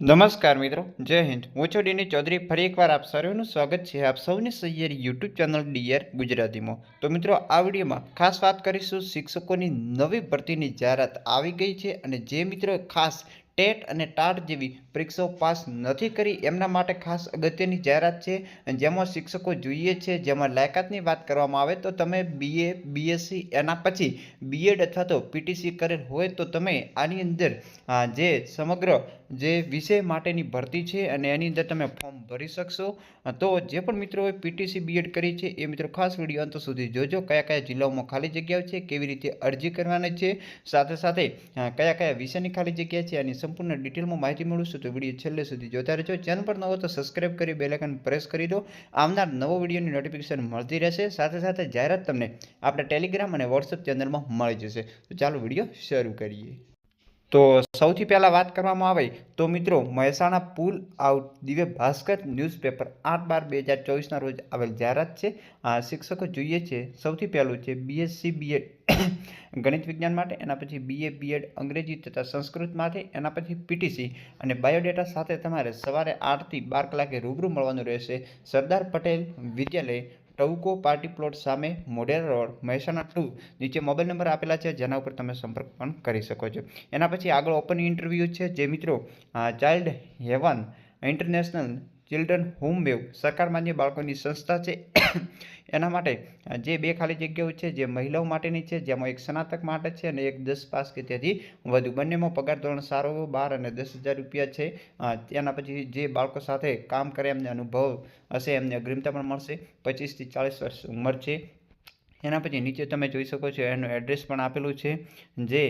નમસ્કાર મિત્રો, જય હિન્દ. હું છું ડીની ચૌધરી. ફરી એકવાર આપ સર્વેનું સ્વાગત છે આપ સૌની સહિયારી યુટ્યુબ ચેનલ ડીઆર ગુજરાતીમાં. તો મિત્રો, આ વિડીયોમાં ખાસ વાત કરીશું શિક્ષકોની નવી ભરતીની જાહેરાત આવી ગઈ છે અને જે મિત્રો ખાસ ટેટ અને ટાટ જેવી પરીક્ષાઓ પાસ નથી કરી, એમના માટે ખાસ અગત્યની જાહેરાત છે. જેમાં શિક્ષકો જોઈએ છે, જેમાં લાયકાતની વાત કરવામાં આવે તો તમે બીએ બીએસસી એના પછી બીએડ અથવા તો પીટીસી કરેલ હોય તો તમે આની અંદર જે સમગ્ર જે વિષય માટેની ભરતી છે અને એની અંદર તમે ફોર્મ ભરી શકશો. તો જે પણ મિત્રોએ પીટીસી બીએડ કરી છે એ મિત્રો ખાસ વીડિયો અંત સુધી જોજો. કયા કયા જિલ્લાઓમાં ખાલી જગ્યાઓ છે, કેવી રીતે અરજી કરવાની છે, સાથે સાથે કયા કયા વિષયની ખાલી જગ્યા છે એની સંપૂર્ણ ડિટેલમાં માહિતી મેળવશો તો વીડિયો છેલ્લે સુધી જોતા રહેજો. ચેનલ પર નવો તો સબસ્ક્રાઇબ કરી બેલેકન પ્રેસ કરી દો. આવનાર નવો વિડીયોની નોટિફિકેશન મળતી રહેશે. સાથે સાથે જાહેરાત તમને આપણા ટેલિગ્રામ અને વોટ્સઅપ ચેનલમાં મળી જશે. તો ચાલો વીડિયો શરૂ કરીએ. તો સૌથી પહેલાં વાત કરવામાં આવે તો મિત્રો Mehsana pull out Divya Bhaskar newspaper આઠ બાર બે હજાર ચોવીસના રોજ આવેલ જાહેરાત છે. આ શિક્ષકો જોઈએ છે સૌથી પહેલું છે બીએસસી બીએડ ગણિત વિજ્ઞાન માટે, એના પછી બીએ બીએડ અંગ્રેજી તથા સંસ્કૃત માટે, એના પછી પીટીસી અને બાયોડેટા સાથે તમારે સવારે આઠથી બાર કલાકે રૂબરૂ મળવાનું રહેશે. સરદાર પટેલ વિદ્યાલય ટવકો પાર્ટી પ્લોટ સામે મોઢેરા રોડ મહેસાણા ટુ નીચે મોબાઈલ નંબર આપેલા છે, જેના ઉપર તમે સંપર્ક પણ કરી શકો છો. એના પછી આગળ ઓપન ઇન્ટરવ્યૂ છે, જે મિત્રો child haven international children home wave સરકાર માન્ય બાળકોની સંસ્થા છે. એના માટે જે બે ખાલી જગ્યાઓ છે, જે મહિલાઓ માટેની છે, જેમાં એક સ્નાતક માટે છે અને એક દસ પાસ કે તેથી વધુ. બંનેમાં પગાર ધોરણ સારો, બાર અને દસ હજાર રૂપિયા છે. તેના પછી જે બાળકો સાથે કામ કરે, એમને અનુભવ હશે, એમને અગ્રિમતા પણ મળશે. પચીસથી ચાલીસ વર્ષ ઉંમર છે. એના પછી નીચે તમે જોઈ શકો છો, એનું એડ્રેસ પણ આપેલું છે. જે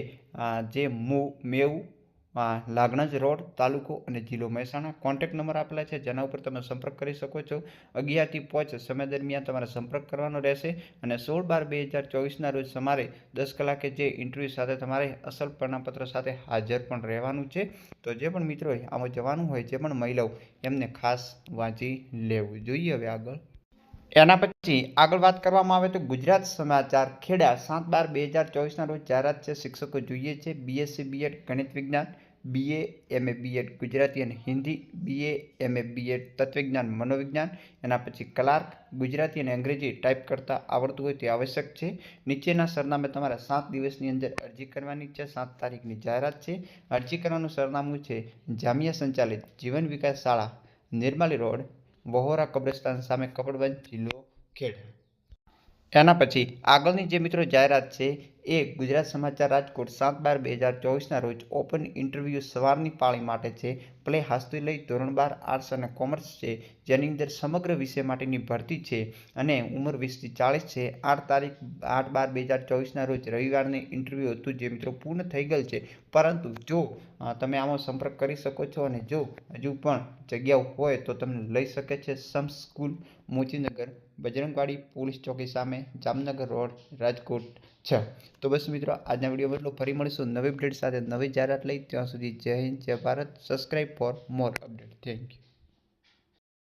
જે મુ મેવ લાગણજ રોડ, તાલુકો અને જિલ્લો મહેસાણા. કોન્ટેક્ટ નંબર આપેલા છે, જેના ઉપર તમે સંપર્ક કરી શકો છો. અગિયારથી પાંચ સમય દરમિયાન તમારે સંપર્ક કરવાનો રહેશે અને સોળ બાર બે હજાર ચોવીસના રોજ તમારે દસ કલાકે જે ઇન્ટરવ્યૂ સાથે તમારે અસલ પ્રમાણપત્ર સાથે હાજર પણ રહેવાનું છે. તો જે પણ મિત્રો આમાં જવાનું હોય, જે પણ મહિલાઓ એમને ખાસ વાંચી લેવું જોઈએ હવે આગળ. એના પછી આગળ વાત કરવામાં આવે તો ગુજરાત સમાચાર ખેડા, સાત બાર બે હજાર ચોવીસના રોજ જાહેરાત છે, શિક્ષકો જોઈએ છે બીએસસી બીએડ ગણિત વિજ્ઞાન બીએ એમએ બીએડ ગુજરાતી અને હિન્દી. બીએ એમએ બીએડ તત્વજ્ઞાન, મનોવિજ્ઞાન. એના પછી ક્લાર્ક, ગુજરાતી અને અંગ્રેજી ટાઈપ કરતાં આવડતું હોય તે આવશ્યક છે. નીચેના સરનામે તમારે સાત દિવસની અંદર અરજી કરવાની છે. સાત તારીખની જાહેરાત છે. અરજી કરવાનું સરનામું છે જામિયા સંચાલિત જીવન વિકાસ શાળા, નિર્માલી રોડ, વહોરા કબ્રસ્તાન સામે કપડવંજ, જિલ્લો ખેડ. એના પછી આગળની જે મિત્રો જાહેરાત છે એ ગુજરાત સમાચાર રાજકોટ સાત બાર બે હજાર ચોવીસના રોજ ઓપન ઇન્ટરવ્યૂ સવારની પાળી માટે છે. પ્લે હાસ્તી લઈ ધોરણ બાર આર્ટ્સ અને કોમર્સ છે, જેની અંદર સમગ્ર વિષય માટેની ભરતી છે અને ઉંમર વીસથી ચાલીસ છે. આઠ તારીખ આઠ બાર બે હજાર ચોવીસના રોજ રવિવારની ઇન્ટરવ્યૂ હતું, જે મિત્રો પૂર્ણ થઈ ગયેલ છે. પરંતુ જો તમે આમાં સંપર્ક કરી શકો છો અને જો હજુ પણ જગ્યાઓ હોય તો તમને લઈ શકે છે સમ સ્કૂલ મોચીનગર, બજરંગવાડી પોલીસ ચોકી સામે જામનગર રોડ, રાજકોટ છે. તો બસ મિત્રો, આજના વિડીયોમાં એટલું ફરી મળીશું નવી અપડેટ સાથે. નવી જાહેરાત લઈ ત્યાં સુધી જય હિન્દ, જય Bharat. Subscribe for more update thank you